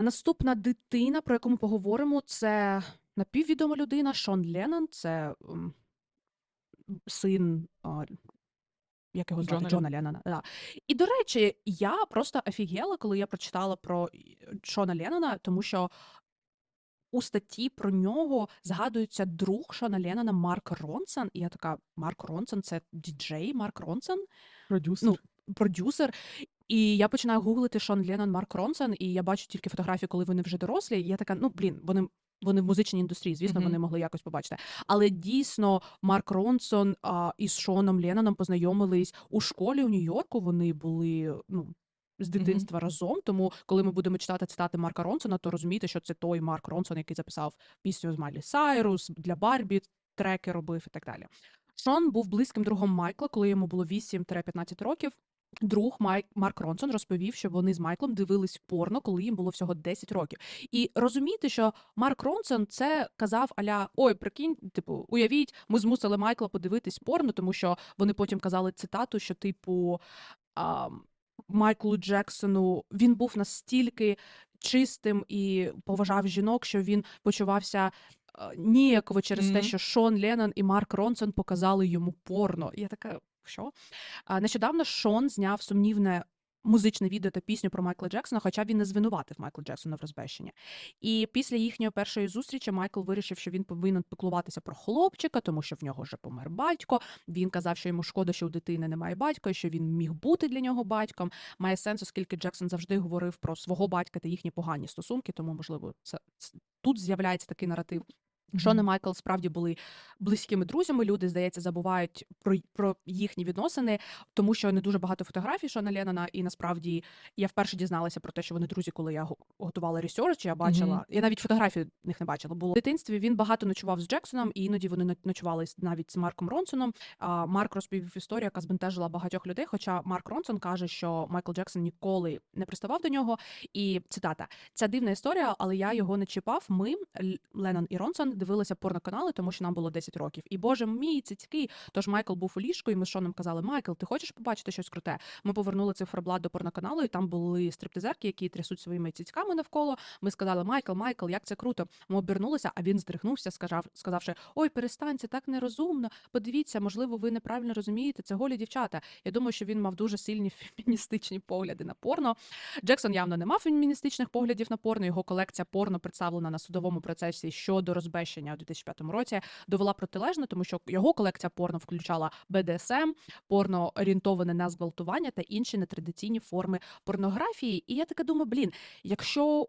Наступна дитина, про яку ми поговоримо, це напіввідома людина Шон Леннон. Це м, син а, як його звати? Джона Джона Леннона. Да. І до речі, я просто офігела, коли я прочитала про Шона Леннона, тому що у статті про нього згадується друг Шона Леннона Марк Ронсон. І я така: Марк Ронсон це діджей Марк Ронсон, Продюсер. ну, продюсер. І я починаю гуглити Шон Леннон, Марк Ронсон, і я бачу тільки фотографії, коли вони вже дорослі. І я така, ну блін, вони. Вони в музичній індустрії, звісно, Мгм. вони могли якось побачити. Але дійсно, Марк Ронсон а, із Шоном Ленноном познайомились у школі у Нью-Йорку. Вони були ну, з дитинства разом. Тому, коли ми будемо читати цитати Марка Ронсона, то розумієте, що це той Марк Ронсон, який записав пісню з Майлі Сайрус для Барбі, треки робив і так далі. Шон був близьким другом Майкла, коли йому було 8-15 років. Друг Майк Марк Ронсон розповів, що вони з Майклом дивились порно, коли їм було всього 10 років. І розумієте, що Марк Ронсон це казав аля ой, прикинь, типу, уявіть, ми змусили Майкла подивитись порно, тому що вони потім казали цитату, що типу а, Майклу Джексону він був настільки чистим і поважав жінок, що він почувався. Ніяково через те, що Шон Леннон і Марк Ронсон показали йому порно. Я така, що? Нещодавно Шон зняв сумнівне музичне відео та пісню про Майкла Джексона, хоча він не звинуватив Майкла Джексона в розбещенні. І після їхньої першої зустрічі Майкл вирішив, що він повинен піклуватися про хлопчика, тому що в нього вже помер батько. Він казав, що йому шкода, що у дитини немає батька, і що він міг бути для нього батьком. Має сенс, оскільки Джексон завжди говорив про свого батька та їхні погані стосунки, тому можливо, це тут з'являється такий наратив. Шон і Майкл справді були близькими друзями. Люди, здається, забувають про, про їхні відносини, тому що не дуже багато фотографій Шона Леннона, і насправді я вперше дізналася про те, що вони друзі, коли я готувала ресерч, я бачила. Мгм. Я навіть фотографій них не бачила. Було в дитинстві. Він багато ночував з Джексоном, і іноді вони но- ночували навіть з Марком Ронсоном. А Марк розповів історію, яка збентежила багатьох людей. Хоча Марк Ронсон каже, що Майкл Джексон ніколи не приставав до нього. І цитата: ця дивна історія, але я його не чіпав. Ми Л- Леннон і Ронсон дивилися порноканали, тому що нам було 10 років. І боже мій цицьки. Тож Майкл був у ліжку, і ми з Шоном казали: Майкл, ти хочеш побачити щось круте? Ми повернули циферблат до порноканалу, і там були стриптизерки, які трясуть своїми цицьками навколо. Ми сказали: Майкл, Майкл, як це круто. Ми обернулися, а він здригнувся, сказав, сказавши: Ой, перестань, це так нерозумно. Подивіться, можливо, ви неправильно розумієте. Це голі дівчата. Я думаю, що він мав дуже сильні феміністичні погляди на порно. Джексон явно не мав феміністичних поглядів на порно. Його колекція порно представлена на судовому процесі щодо розбещення у 2005 році. Довела протилежно, тому що його колекція порно включала БДСМ, порно орієнтоване на зґвалтування та інші нетрадиційні форми порнографії. І я таке думаю, блін, якщо